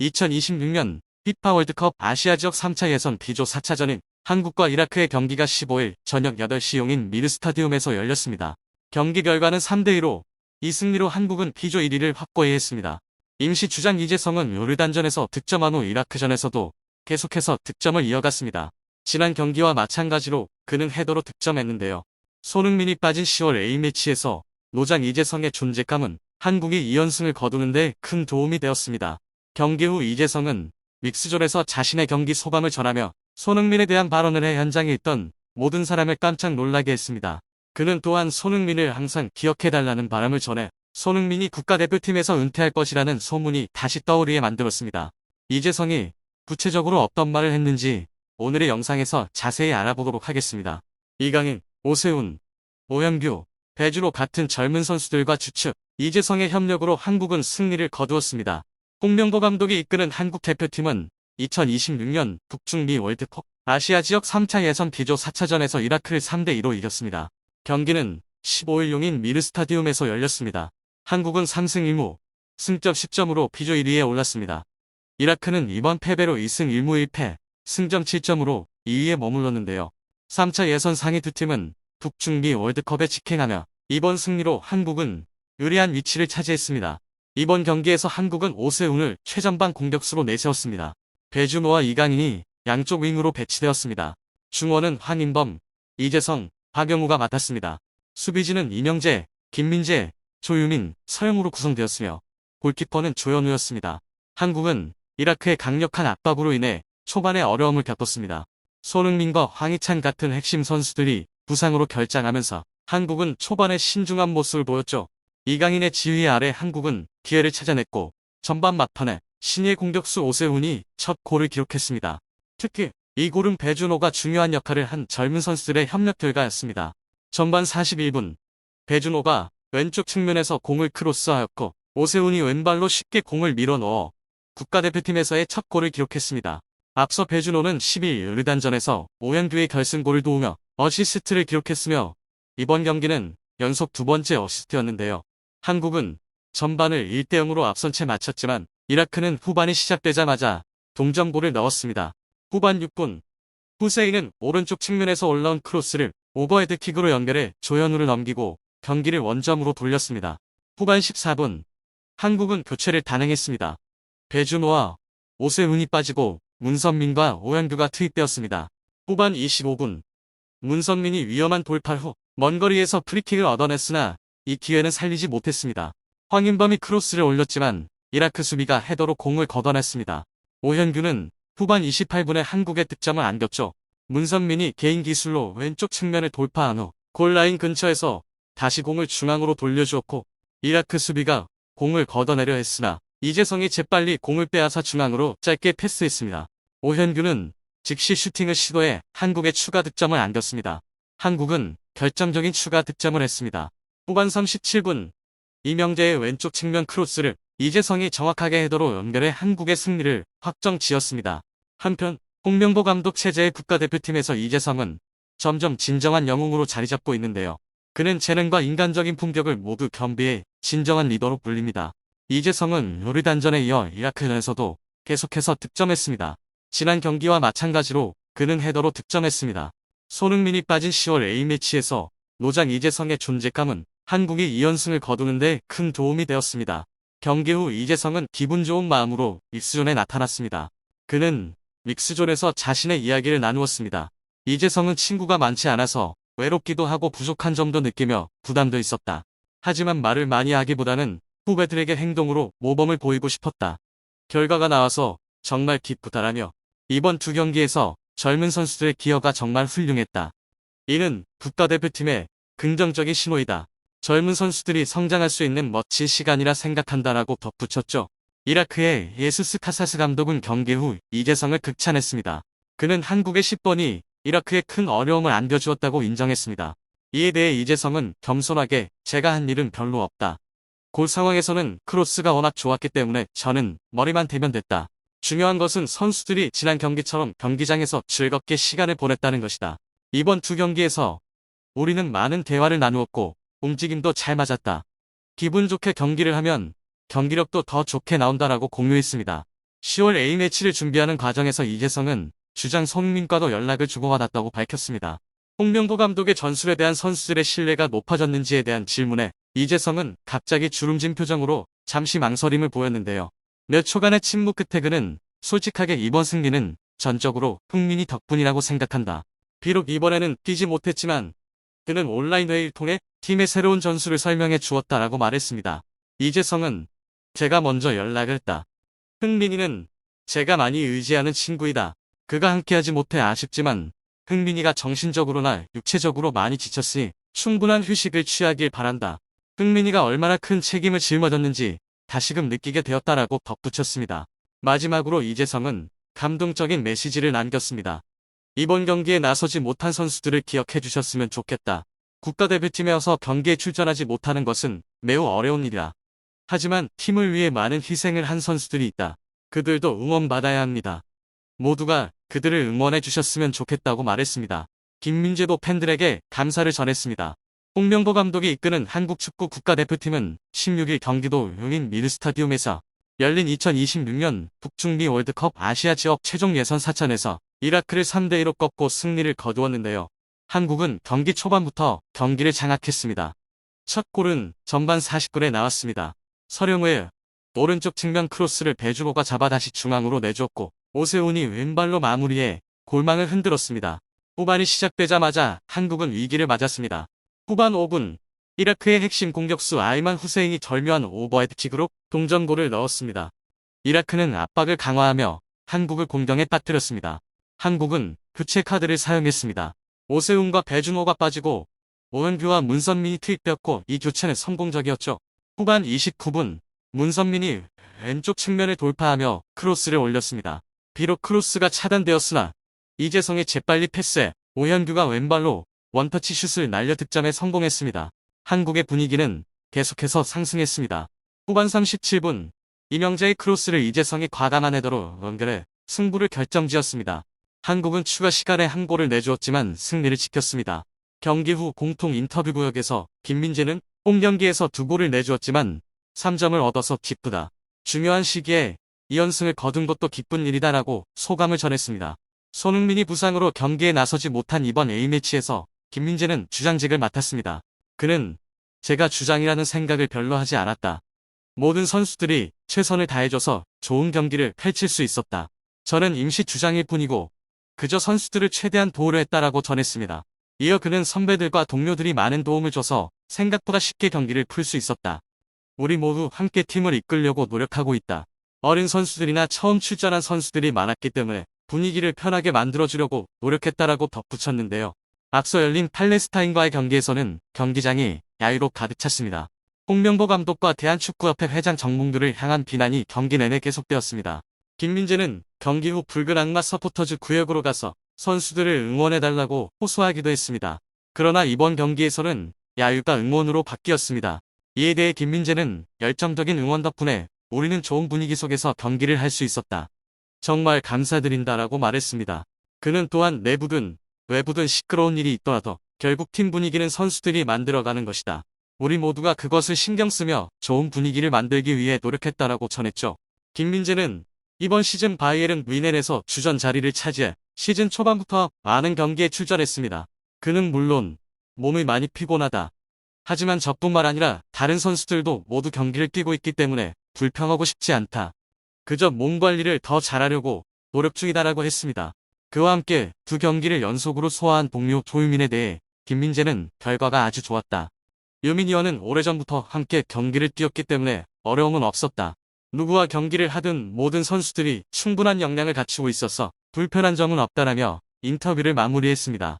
2026년 피파 월드컵 아시아 지역 3차 예선 B조 4차전인 한국과 이라크의 경기가 15일 저녁 8시 용인 미르 스타디움에서 열렸습니다. 경기 결과는 3대2로 이 승리로 한국은 B조 1위를 확보해 했습니다. 임시 주장 이재성은 요르단전에서 득점한 후 이라크전에서도 계속해서 득점을 이어갔습니다. 지난 경기와 마찬가지로 그는 헤더로 득점했는데요. 손흥민이 빠진 10월 A매치에서 노장 이재성의 존재감은 한국이 2연승을 거두는데 큰 도움이 되었습니다. 경기 후 이재성은 믹스존에서 자신의 경기 소감을 전하며 손흥민에 대한 발언을 해 현장에 있던 모든 사람을 깜짝 놀라게 했습니다. 그는 또한 손흥민을 항상 기억해달라는 바람을 전해 손흥민이 국가대표팀에서 은퇴할 것이라는 소문이 다시 떠오르게 만들었습니다. 이재성이 구체적으로 어떤 말을 했는지 오늘의 영상에서 자세히 알아보도록 하겠습니다. 이강인, 오세훈, 오현규, 배준호 같은 젊은 선수들과 주축, 이재성의 협력으로 한국은 승리를 거두었습니다. 홍명보 감독이 이끄는 한국 대표팀은 2026년 북중미 월드컵 아시아 지역 3차 예선 B조 4차전에서 이라크를 3대2로 이겼습니다. 경기는 15일 용인 미르 스타디움에서 열렸습니다. 한국은 3승 1무, 승점 10점으로 B조 1위에 올랐습니다. 이라크는 이번 패배로 2승 1무 1패, 승점 7점으로 2위에 머물렀는데요. 3차 예선 상위 두 팀은 북중미 월드컵에 직행하며 이번 승리로 한국은 유리한 위치를 차지했습니다. 이번 경기에서 한국은 오세훈을 최전방 공격수로 내세웠습니다. 배준호와 이강인이 양쪽 윙으로 배치되었습니다. 중원은 황인범, 이재성, 박영우가 맡았습니다. 수비진은 이명재, 김민재, 조유민, 서영우로 구성되었으며 골키퍼는 조현우였습니다. 한국은 이라크의 강력한 압박으로 인해 초반에 어려움을 겪었습니다. 손흥민과 황희찬 같은 핵심 선수들이 부상으로 결장하면서 한국은 초반에 신중한 모습을 보였죠. 이강인의 지휘 아래 한국은 기회를 찾아냈고 전반 막판에 신예 공격수 오세훈이 첫 골을 기록했습니다. 특히 이 골은 배준호가 중요한 역할을 한 젊은 선수들의 협력 결과였습니다. 전반 41분 배준호가 왼쪽 측면에서 공을 크로스하였고 오세훈이 왼발로 쉽게 공을 밀어넣어 국가대표팀에서의 첫 골을 기록했습니다. 앞서 배준호는 12일 요르단전에서 오현규의 결승골을 도우며 어시스트를 기록했으며 이번 경기는 연속 두 번째 어시스트였는데요. 한국은 전반을 1대0으로 앞선 채 마쳤지만 이라크는 후반이 시작되자마자 동점골을 넣었습니다. 후반 6분 후세인은 오른쪽 측면에서 올라온 크로스를 오버헤드킥으로 연결해 조현우를 넘기고 경기를 원점으로 돌렸습니다. 후반 14분 한국은 교체를 단행했습니다. 배준호와 오세훈이 빠지고 문선민과 오현규가 투입되었습니다. 후반 25분 문선민이 위험한 돌파 후 먼 거리에서 프리킥을 얻어냈으나 이 기회는 살리지 못했습니다. 황인범이 크로스를 올렸지만 이라크 수비가 헤더로 공을 걷어냈습니다. 오현규는 후반 28분에 한국의 득점을 안겼죠. 문선민이 개인 기술로 왼쪽 측면을 돌파한 후 골라인 근처에서 다시 공을 중앙으로 돌려주었고 이라크 수비가 공을 걷어내려 했으나 이재성이 재빨리 공을 빼앗아 중앙으로 짧게 패스했습니다. 오현규는 즉시 슈팅을 시도해 한국의 추가 득점을 안겼습니다. 한국은 결정적인 추가 득점을 했습니다. 후반 37분 이명재의 왼쪽 측면 크로스를 이재성이 정확하게 헤더로 연결해 한국의 승리를 확정 지었습니다. 한편 홍명보 감독 체제의 국가대표팀에서 이재성은 점점 진정한 영웅으로 자리 잡고 있는데요. 그는 재능과 인간적인 품격을 모두 겸비해 진정한 리더로 불립니다. 이재성은 요르단전에 이어 이라크전에서도 계속해서 득점했습니다. 지난 경기와 마찬가지로 그는 헤더로 득점했습니다. 손흥민이 빠진 10월 A매치에서 노장 이재성의 존재감은 한국이 2연승을 거두는데 큰 도움이 되었습니다. 경기 후 이재성은 기분 좋은 마음으로 믹스존에 나타났습니다. 그는 믹스존에서 자신의 이야기를 나누었습니다. 이재성은 친구가 많지 않아서 외롭기도 하고 부족한 점도 느끼며 부담도 있었다. 하지만 말을 많이 하기보다는 후배들에게 행동으로 모범을 보이고 싶었다. 결과가 나와서 정말 기쁘다라며 이번 두 경기에서 젊은 선수들의 기여가 정말 훌륭했다. 이는 국가대표팀의 긍정적인 신호이다. 젊은 선수들이 성장할 수 있는 멋진 시간이라 생각한다라고 덧붙였죠. 이라크의 예수스 카사스 감독은 경기 후 이재성을 극찬했습니다. 그는 한국의 10번이 이라크에 큰 어려움을 안겨주었다고 인정했습니다. 이에 대해 이재성은 겸손하게 제가 한 일은 별로 없다. 골 상황에서는 크로스가 워낙 좋았기 때문에 저는 머리만 대면 됐다. 중요한 것은 선수들이 지난 경기처럼 경기장에서 즐겁게 시간을 보냈다는 것이다. 이번 두 경기에서 우리는 많은 대화를 나누었고 움직임도 잘 맞았다. 기분 좋게 경기를 하면 경기력도 더 좋게 나온다라고 공유했습니다. 10월 A매치를 준비하는 과정에서 이재성은 주장 손흥민과도 연락을 주고받았다고 밝혔습니다. 홍명보 감독의 전술에 대한 선수들의 신뢰가 높아졌는지에 대한 질문에 이재성은 갑자기 주름진 표정으로 잠시 망설임을 보였는데요. 몇 초간의 침묵 끝에 그는 솔직하게 이번 승리는 전적으로 흥민이 덕분이라고 생각한다. 비록 이번에는 뛰지 못했지만 그는 온라인 회의를 통해 팀의 새로운 전술을 설명해 주었다라고 말했습니다. 이재성은 제가 먼저 연락을 했다. 흥민이는 제가 많이 의지하는 친구이다. 그가 함께하지 못해 아쉽지만 흥민이가 정신적으로나 육체적으로 많이 지쳤으니 충분한 휴식을 취하길 바란다. 흥민이가 얼마나 큰 책임을 짊어졌는지 다시금 느끼게 되었다라고 덧붙였습니다. 마지막으로 이재성은 감동적인 메시지를 남겼습니다. 이번 경기에 나서지 못한 선수들을 기억해 주셨으면 좋겠다. 국가대표팀에 어서 경기에 출전하지 못하는 것은 매우 어려운 일이다. 하지만 팀을 위해 많은 희생을 한 선수들이 있다. 그들도 응원받아야 합니다. 모두가 그들을 응원해 주셨으면 좋겠다고 말했습니다. 김민재도 팬들에게 감사를 전했습니다. 홍명보 감독이 이끄는 한국 축구 국가대표팀은 16일 경기도 용인 미르스타디움에서 열린 2026년 북중미 월드컵 아시아 지역 최종 예선 4차전에서 이라크를 3대2로 꺾고 승리를 거두었는데요. 한국은 경기 초반부터 경기를 장악했습니다. 첫 골은 전반 40분에 나왔습니다. 서령우의 오른쪽 측면 크로스를 배주호가 잡아 다시 중앙으로 내주었고 오세훈이 왼발로 마무리해 골망을 흔들었습니다. 후반이 시작되자마자 한국은 위기를 맞았습니다. 후반 5분 이라크의 핵심 공격수 아이만 후세인이 절묘한 오버헤드킥으로 동점골을 넣었습니다. 이라크는 압박을 강화하며 한국을 공경에 빠뜨렸습니다. 한국은 교체 카드를 사용했습니다. 오세훈과 배준호가 빠지고 오은규와 문선민이 투입되었고 이 교체는 성공적이었죠. 후반 29분 문선민이 왼쪽 측면에 돌파하며 크로스를 올렸습니다. 비록 크로스가 차단되었으나 이재성의 재빨리 패스에 오현규가 왼발로 원터치 슛을 날려 득점에 성공했습니다. 한국의 분위기는 계속해서 상승했습니다. 후반 37분 이명재의 크로스를 이재성이 과감한 헤더로 연결해 승부를 결정지었습니다. 한국은 추가 시간에 한 골을 내주었지만 승리를 지켰습니다. 경기 후 공통 인터뷰 구역에서 김민재는 홈 경기에서 두 골을 내주었지만 3점을 얻어서 기쁘다. 중요한 시기에 2연승을 거둔 것도 기쁜 일이다라고 소감을 전했습니다. 손흥민이 부상으로 경기에 나서지 못한 이번 A매치에서 김민재는 주장직을 맡았습니다. 그는 제가 주장이라는 생각을 별로 하지 않았다. 모든 선수들이 최선을 다해줘서 좋은 경기를 펼칠 수 있었다. 저는 임시 주장일 뿐이고 그저 선수들을 최대한 도우려 했다라고 전했습니다. 이어 그는 선배들과 동료들이 많은 도움을 줘서 생각보다 쉽게 경기를 풀 수 있었다. 우리 모두 함께 팀을 이끌려고 노력하고 있다. 어린 선수들이나 처음 출전한 선수들이 많았기 때문에 분위기를 편하게 만들어주려고 노력했다라고 덧붙였는데요. 앞서 열린 팔레스타인과의 경기에서는 경기장이 야유로 가득 찼습니다. 홍명보 감독과 대한축구협회 회장 정몽규를 향한 비난이 경기 내내 계속되었습니다. 김민재는 경기 후 붉은 악마 서포터즈 구역으로 가서 선수들을 응원해달라고 호소하기도 했습니다. 그러나 이번 경기에서는 야유가 응원으로 바뀌었습니다. 이에 대해 김민재는 열정적인 응원 덕분에 우리는 좋은 분위기 속에서 경기를 할 수 있었다. 정말 감사드린다라고 말했습니다. 그는 또한 내부든 외부든 시끄러운 일이 있더라도 결국 팀 분위기는 선수들이 만들어가는 것이다. 우리 모두가 그것을 신경 쓰며 좋은 분위기를 만들기 위해 노력했다라고 전했죠. 김민재는 이번 시즌 바이에른 위넨에서 주전 자리를 차지해 시즌 초반부터 많은 경기에 출전했습니다. 그는 물론 몸이 많이 피곤하다. 하지만 저뿐만 아니라 다른 선수들도 모두 경기를 뛰고 있기 때문에 불평하고 싶지 않다. 그저 몸 관리를 더 잘하려고 노력 중이다라고 했습니다. 그와 함께 두 경기를 연속으로 소화한 동료 조유민에 대해 김민재는 결과가 아주 좋았다. 유민이와는 오래전부터 함께 경기를 뛰었기 때문에 어려움은 없었다. 누구와 경기를 하든 모든 선수들이 충분한 역량을 갖추고 있어서 불편한 점은 없다라며 인터뷰를 마무리했습니다.